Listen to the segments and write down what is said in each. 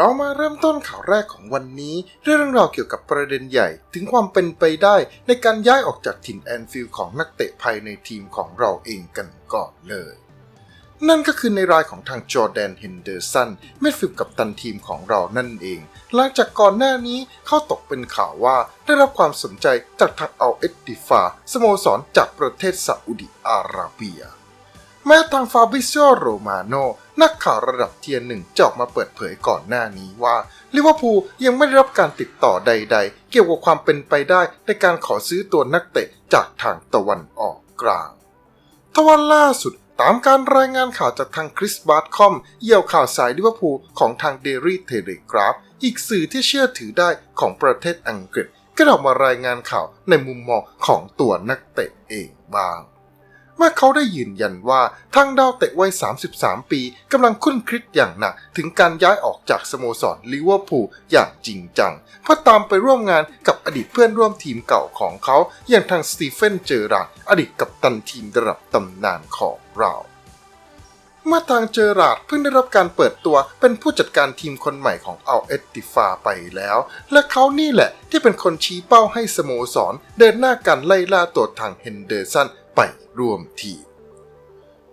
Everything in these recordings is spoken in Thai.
เรามาเริ่มต้นข่าวแรกของวันนี้ด้วยเรื่องราวเกี่ยวกับประเด็นใหญ่ ถึงความเป็นไปได้ในการย้ายออกจากถิ่นแอนฟิลด์ของนักเตะภายในทีมของเราเองกันก่อนเลย นั่นก็คือในรายของทางจอร์แดนเฮนเดอร์สันเมดฟิลด์กับตันทีมของเรานั่นเอง หลังจากก่อนหน้านี้เข้าตกเป็นข่าวว่าได้รับความสนใจจากทางอัลเอตติฟาสโมสรจากประเทศซาอุดิอาระเบีย แม้ทางฟาบิซิโอโรมาโนนักข่าวระดับเทียร์หนึ่งจะออกมาเปิดเผยก่อนหน้านี้ว่าลิเวอร์พูลยังไม่ได้รับการติดต่อใด ๆ เกี่ยวกับความเป็นไปได้ในการขอซื้อตัวนักเตะจากทางตะวันออกกลางทวันล่าสุดตามการรายงานข่าวจากทางคริสบาร์คอมเยี่ยวข่าวสายลิเวอร์พูลของทางเดลี่เทเลกราฟอีกสื่อที่เชื่อถือได้ของประเทศอังกฤษ ก็ออกมารายงานข่าวในมุมมองของตัวนักเตะเองบ้าง เมื่อเขาได้ยืนยันว่าทางดาวเตะวัย 33 ปีกำลังคุ้นคิดอย่างหนัก ถึงการย้ายออกจากสโมสรลิเวอร์พูลอย่างจริงจังเพื่อตามไปร่วมงานกับอดีตเพื่อนร่วมทีมเก่าของเขา อย่างทางสตีเฟนเจอราร์ดอดีตกัปตันทีมระดับตำนานของเราเมื่อทางเจอราดเพิ่งได้รับการเปิดตัวเป็นผู้จัดการทีมคนใหม่ของอัลเอตติฟาไปแล้ว และเขานี่แหละที่เป็นคนชี้เป้าให้สโมสร เดินหน้าการไล่ล่าตัวทางเฮนเดอร์สัน ไปร่วมทีม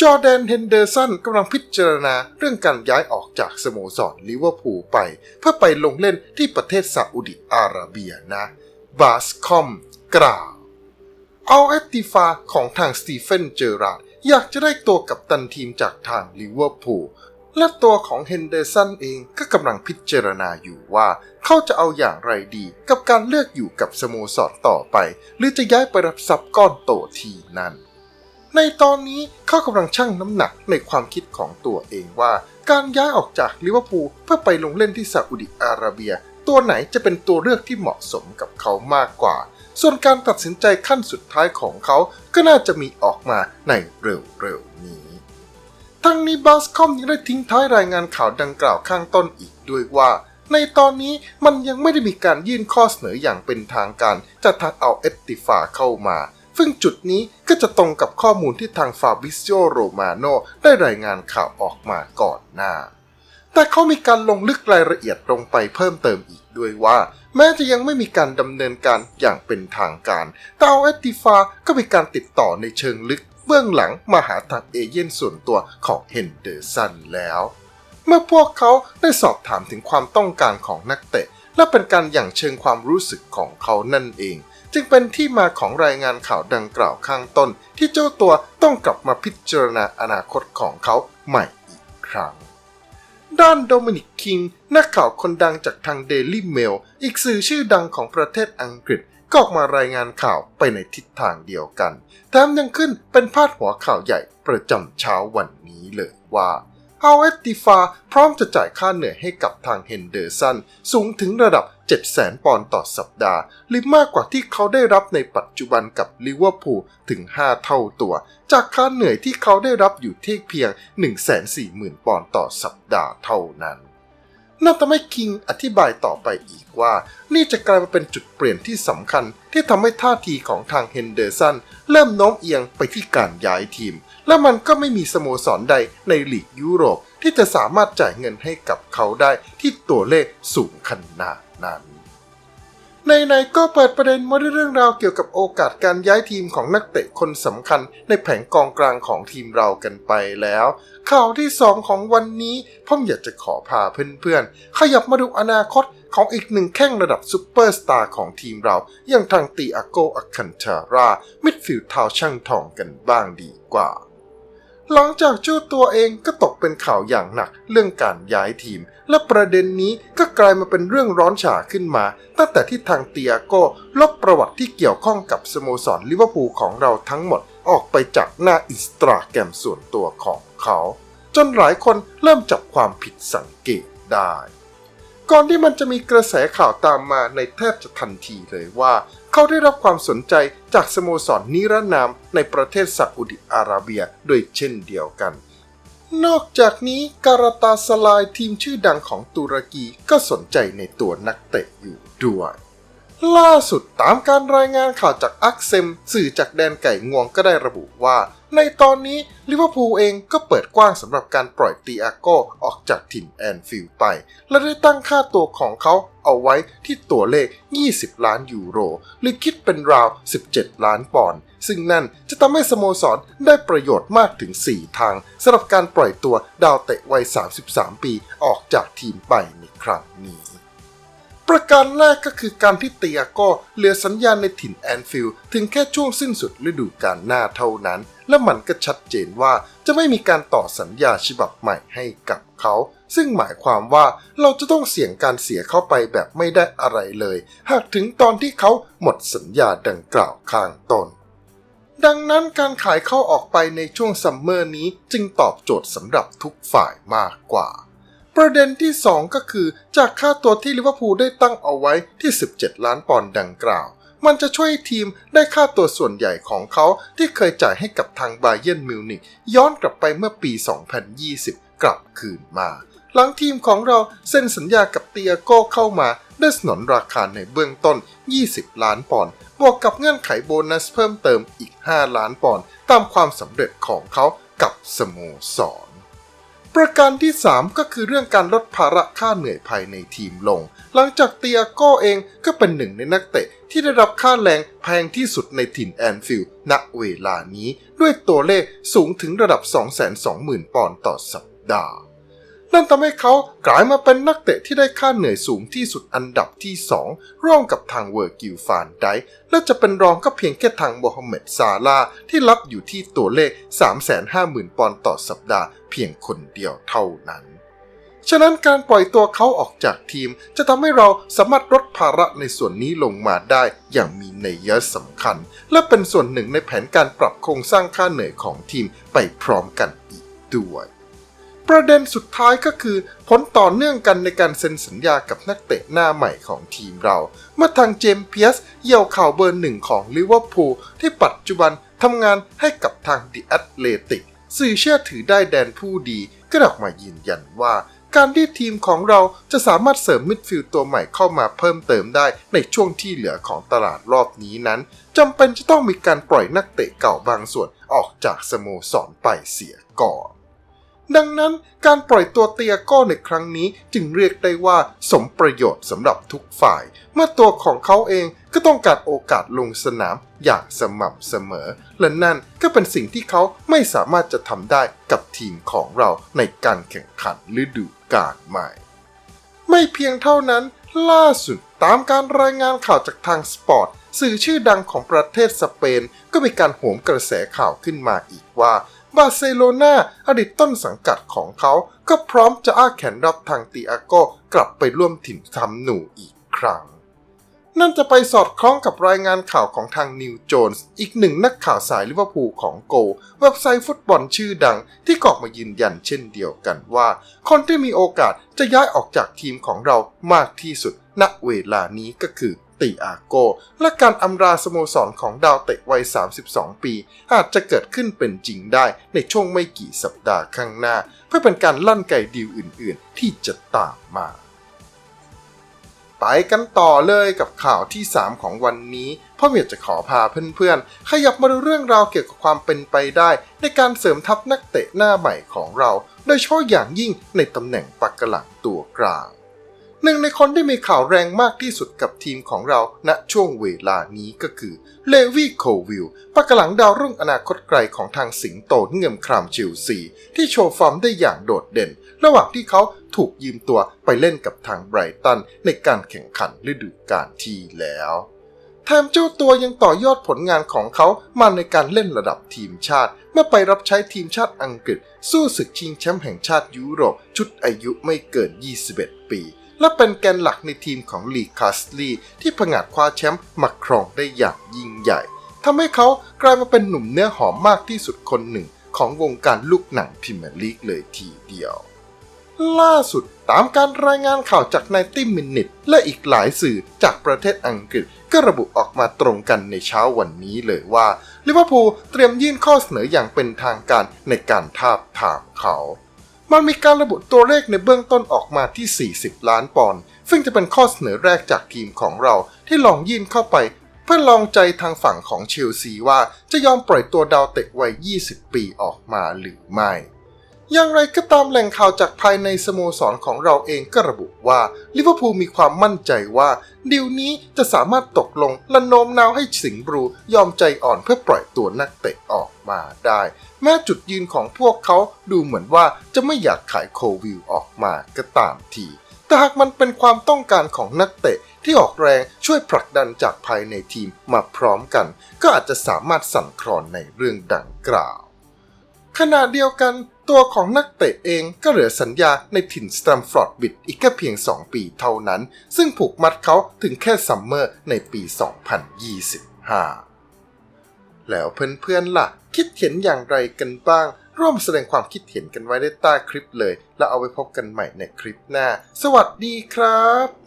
จอร์แดนเฮนเดอร์สันกำลังพิจารณาเรื่องการย้ายออกจากสโมสรลิเวอร์พูลไป เพื่อไปลงเล่นที่ประเทศซาอุดิอาระเบียนะ บาสคอมกล่าวเอาแอตติฟาของทางสตีเฟนเจอราร์ดอยากจะได้ตัวกับตันทีมจากทางลิเวอร์พูล และตัวของเฮนเดอร์สันเองก็กำลังพิจารณาอยู่ว่า เขาจะเอาอย่างไรดีกับการเลือกอยู่กับสโมสรต่อไป หรือจะย้ายไปรับทรัพย์ก้อนโตทีนั้นในตอนนี้เขากำลังชั่งน้ำหนักในความคิดของตัวเองว่า การย้ายออกจากลิเวอร์พูลเพื่อไปลงเล่นที่ซาอุดิอาระเบีย ตัวไหนจะเป็นตัวเลือกที่เหมาะสมกับเขามากกว่า ส่วนการตัดสินใจขั้นสุดท้ายของเขาก็น่าจะมีออกมาในเร็วๆนี้ ทั้งนี้บาสคอมยังได้ทิ้งท้ายรายงานข่าวดังกล่าวข้างต้นอีกด้วยว่า ในตอนนี้มันยังไม่ได้มีการยื่นข้อเสนออย่างเป็นทางการจากทางเอาเอตติฟาเข้ามา ซึ่งจุดนี้ก็จะตรงกับข้อมูลที่ทางฟาบิซิโอโรมาโนได้รายงานข่าวออกมาก่อนหน้า แต่เขามีการลงลึกรายละเอียดลงไปเพิ่มเติมอีกด้วยว่า แม้จะยังไม่มีการดำเนินการอย่างเป็นทางการแต่เอาเอตติฟาก็มีการติดต่อในเชิงลึก เบื้องหลังมาหาทางเอเย่นส่วนตัวของเฮนเดอร์สันแล้ว เมื่อพวกเขาได้สอบถามถึงความต้องการของนักเตะ และเป็นการอย่างเชิงความรู้สึกของเขานั่นเอง จึงเป็นที่มาของรายงานข่าวดังกล่าวข้างต้น ที่เจ้าตัวต้องกลับมาพิจารณาอนาคตของเขาใหม่อีกครั้งด้านโดมินิกคิง นักข่าวคนดังจากทางเดลี่เมล อีกสื่อชื่อดังของประเทศอังกฤษ ก็ออกมารายงานข่าวไปในทิศทางเดียวกันแถมยังขึ้นเป็นพาดหัวข่าวใหญ่ประจำเช้าวันนี้เลยว่าฮาวเวตติฟาพร้อมจะจ่ายค่าเหนื่อยให้กับทางเฮนเดอร์สันสูงถึงระดับ 700,000 ปอนด์ต่อสัปดาห์ หรือมากกว่าที่เขาได้รับในปัจจุบันกับลิเวอร์พูลถึง 5 เท่าตัว จากค่าเหนื่อยที่เขาได้รับอยู่ที่เพียง 140,000 ปอนด์ต่อสัปดาห์เท่านั้น นั่นทำให้คิงอธิบายต่อไปอีกว่า นี่จะกลายมาเป็นจุดเปลี่ยนที่สำคัญ ที่ทำให้ท่าทีของทางเฮนเดอร์สันเริ่มโน้มเอียงไปที่การย้ายทีม และมันก็ไม่มีสโมสรใดในลีกยุโรป ที่จะสามารถจ่ายเงินให้กับเขาได้ที่ตัวเลขสูงขนาดนั้น ในๆก็เปิดประเด็นมาด้วยเรื่องราวเกี่ยวกับโอกาสการย้ายทีมของนักเตะคนสำคัญ ในแผงกองกลางของทีมเรากันไปแล้ว ข่าวที่ 2 ของวันนี้ผมอยากจะขอพาเพื่อนๆ ขยับมาดูอนาคตของอีกหนึ่งแข้งระดับซูเปอร์สตาร์ของทีมเรา อย่างทางตีอาโกอัคันชารา มิดฟิลด์ท้าช่างทองกันบ้างดีกว่า หลังจากเจ้าตัวเองก็ตกเป็นข่าวอย่างหนักเรื่องการย้ายทีม และประเด็นนี้ก็กลายมาเป็นเรื่องร้อนฉาขึ้นมา ตั้งแต่ที่ทางเตียโก้ลบประวัติที่เกี่ยวข้องกับสโมสรลิเวอร์พูลของเราทั้งหมด ออกไปจากหน้าอินสตาแกรมส่วนตัวของเขา จนหลายคนเริ่มจับความผิดสังเกตได้ ก่อนที่มันจะมีกระแสข่าวตามมาในแทบจะทันทีเลยว่า เขาได้รับความสนใจจากสโมสรนนิรนามในประเทศซาอุดิอาระเบียโดยเช่นเดียวกัน นอกจากนี้การาตาสลายทีมชื่อดังของตุรกีก็สนใจในตัวนักเตะอยู่ด้วย ล่าสุดตามการรายงานข่าวจากอักเซม สื่อจากแดนไก่งวงก็ได้ระบุว่า ในตอนนี้ลิเวอร์พูลเองก็เปิดกว้างสำหรับการปล่อยตีอาโกออกจากถิ่นแอนฟิลด์ไป และได้ตั้งค่าตัวของเขาเอาไว้ที่ตัวเลข 20 ล้านยูโร หรือคิดเป็นราว 17 ล้านปอนด์ซึ่งนั่นจะทำให้สโมสรได้ประโยชน์มากถึง 4 ทางสำหรับการปล่อยตัวดาวเตะวัย 33 ปีออกจากทีมไปในครั้งนี้ ประการแรกก็คือการที่เตียก็เหลือสัญญาณในถิ่นแอนฟิลด์ถึงแค่ช่วงสิ้นสุดฤดูกาลหน้าเท่านั้น และมันก็ชัดเจนว่าจะไม่มีการต่อสัญญาฉบับใหม่ให้กับเขา ซึ่งหมายความว่าเราจะต้องเสี่ยงการเสียเข้าไปแบบไม่ได้อะไรเลย หากถึงตอนที่เขาหมดสัญญาดังกล่าวข้างต้นดังนั้นการขายเข้าออกไปในช่วงซัมเมอร์นี้จึงตอบโจทย์สำหรับทุกฝ่ายมากกว่า ประเด็นที่ 2 ก็คือ จากค่าตัวที่ลิเวอร์พูลได้ตั้งเอาไว้ที่ 17 ล้านปอนด์ดังกล่าว มันจะช่วยทีมได้ค่าตัวส่วนใหญ่ของเขาที่เคยจ่ายให้กับทางบาเยิร์นมิวนิกย้อนกลับไปเมื่อปี 2020 กลับคืนมา หลังทีมของเราเซ็นสัญญากับเตียโก้เข้ามาได้สนนราคาในเบื้องต้น 20 ล้านปอนด์บวกกับเงื่อนไขโบนัสเพิ่มเติมอีก 5 ล้านปอนด์ตามความสำเร็จของเขากับสโมสร ประการที่ 3 ก็คือเรื่องการลดภาระค่าเหนื่อยภายในทีมลง หลังจากเตียโก้เองก็เป็นหนึ่งในนักเตะที่ได้รับค่าแรงแพงที่สุดในถิ่นแอนฟิลด์ณเวลานี้ ด้วยตัวเลขสูงถึงระดับ 220,000 ปอนด์ต่อสัปดาห์ นั่นทำให้เขากลายมาเป็นนักเตะที่ได้ค่าเหนื่อยสูงที่สุดอันดับที่ 2 ร่วมกับทางเวอร์กิลฟานไดและจะเป็นรองก็เพียงแค่ทางโมฮัมเหม็ดซาลาที่รับอยู่ที่ตัวเลข 350,000 ปอนด์ต่อสัปดาห์เพียงคนเดียวเท่านั้นฉะนั้นการปล่อยตัวเขาออกจากทีม จะทำให้เราสามารถลดภาระในส่วนนี้ลงมาได้อย่างมีนัยยะสำคัญ และเป็นส่วนหนึ่งในแผนการปรับโครงสร้างค่าเหนื่อยของทีมไปพร้อมกันอีกด้วย ประเด็นสุดท้ายก็คือ ผลต่อเนื่องกันในการเซ็นสัญญากับนักเตะหน้าใหม่ของทีมเรา เมื่อทางเจมส์เพียสเยี่ยวข่าวเบอร์หนึ่งของลิเวอร์พูลที่ปัจจุบันทำงานให้กับทางดิแอตเลติกสื่อเชื่อถือได้แดนผู้ดีก็ออกมายืนยันว่า การที่ทีมของเราจะสามารถเสริมมิดฟิลด์ตัวใหม่เข้ามาเพิ่มเติมได้ในช่วงที่เหลือของตลาดรอบนี้นั้นจำเป็นจะต้องมีการปล่อยนักเตะเก่าบางส่วนออกจากสโมสรไปเสียก่อน ดังนั้นการปล่อยตัวเตียโก้ในครั้งนี้จึงเรียกได้ว่าสมประโยชน์สำหรับทุกฝ่าย เมื่อตัวของเขาเองก็ต้องการโอกาสลงสนามอย่างสม่ำเสมอ และนั่นก็เป็นสิ่งที่เขาไม่สามารถจะทำได้กับทีมของเราในการแข่งขันฤดูกาลใหม่ ไม่เพียงเท่านั้น ล่าสุดตามการรายงานข่าวจากทางสปอร์ตสื่อชื่อดังของประเทศสเปน ก็มีการโหมกระแสข่าวขึ้นมาอีกว่า บาร์เซโลนาอดีตต้นสังกัดของเขา ก็พร้อมจะอ้าแขนรับทางติอาโกกลับไปร่วมถิ่นทำหนูอีกครั้ง นั่นจะไปสอดคล้องกับรายงานข่าวของทางนิวโจนส์อีกหนึ่งนักข่าวสายลิเวอร์พูลของโก เว็บไซต์ฟุตบอลชื่อดังที่กออกมายืนยันเช่นเดียวกันว่า คนที่มีโอกาสจะย้ายออกจากทีมของเรามากที่สุดณเวลานี้ก็คือ ติอาโก และการอำลาสโมสรของดาวเตะวัย 32 ปี อาจจะเกิดขึ้นเป็นจริงได้ในช่วงไม่กี่สัปดาห์ข้างหน้า เพื่อเป็นการลั่นไกดีลอื่นๆ ที่จะตามมาไปกันต่อเลยกับข่าวที่ 3 ของวันนี้พ่อเมียจะขอพาเพื่อนๆ ขยับมาดูเรื่องราวเกี่ยวกับความเป็นไปได้ ในการเสริมทัพนักเตะหน้าใหม่ของเรา โดยเฉพาะอย่างยิ่งในตำแหน่งปักกหลังตัวกลาง หนึ่งในคนที่มีข่าวแรงมากที่สุดกับทีมของเราณช่วงเวลานี้ก็คือเลวีโควิลปักหลังดาวรุ่งอนาคตไกลของทางสิงโตเงียมครามเชลซี ที่โชว์ฟอร์มได้อย่างโดดเด่น ระหว่างที่เขาถูกยืมตัวไปเล่นกับทางไบรตันในการแข่งขันฤดูกาลที่แล้วแถมเจ้าตัวยังต่อยอดผลงานของเขามาในการเล่นระดับทีมชาติ เมื่อไปรับใช้ทีมชาติอังกฤษ สู้ศึกชิงแชมป์แห่งชาติยุโรปชุดอายุไม่เกิน 21 ปี และเป็นแกนหลักในทีมของลีคาสลีที่ผงาดคว้าแชมป์มาครองได้อย่างยิ่งใหญ่ทำให้เขากลายมาเป็นหนุ่มเนื้อหอมมากที่สุดคนหนึ่งของวงการลูกหนังพรีเมียร์ลีกเลยทีเดียว ล่าสุดตามการรายงานข่าวจากนายติมมินิตและอีกหลายสื่อจากประเทศอังกฤษก็ระบุออกมาตรงกันในเช้าวันนี้เลยว่าลิเวอร์พูลเตรียมยื่นข้อเสนออย่างเป็นทางการในการทาบทามเขา มันมีการระบุตัวเลขในเบื้องต้นออกมาที่ 40 ล้านปอนด์ซึ่งจะเป็นข้อเสนอแรกจากทีมของเราที่ลองยื่นเข้าไป เพื่อลองใจทางฝั่งของเชลซีว่าจะยอมปล่อยตัวดาวเตะวัย 20 ปีออกมาหรือไม่ อย่างไรก็ตามแหล่งข่าวจากภายในสโมสรของเราเองก็ระบุว่าลิเวอร์พูลมีความมั่นใจว่าดีลนี้จะสามารถตกลงและโน้มน้าวให้สิงห์บรูยอมใจอ่อนเพื่อปล่อยตัวนักเตะออกมาได้ แม้จุดยืนของพวกเขาดูเหมือนว่าจะไม่อยากขายโควิลออกมาก็ตามที แต่หากมันเป็นความต้องการของนักเตะที่ออกแรงช่วยผลักดันจากภายในทีมมาพร้อมกัน ก็อาจจะสามารถสั่นคลอนในเรื่องดังกล่าว ขณะเดียวกัน ตัวของนักเตะเองก็เหลือสัญญาในถิ่นสแตมฟอร์ดบิดอีกแค่เพียง 2 ปีเท่านั้น ซึ่งผูกมัดเขาถึงแค่ซัมเมอร์ในปี 2025 แล้วเพื่อนๆล่ะ คิดเห็นอย่างไรกันบ้าง ร่วมแสดงความคิดเห็นกันไว้ได้ใต้คลิปเลย แล้วเอาไว้พบกันใหม่ในคลิปหน้า สวัสดีครับ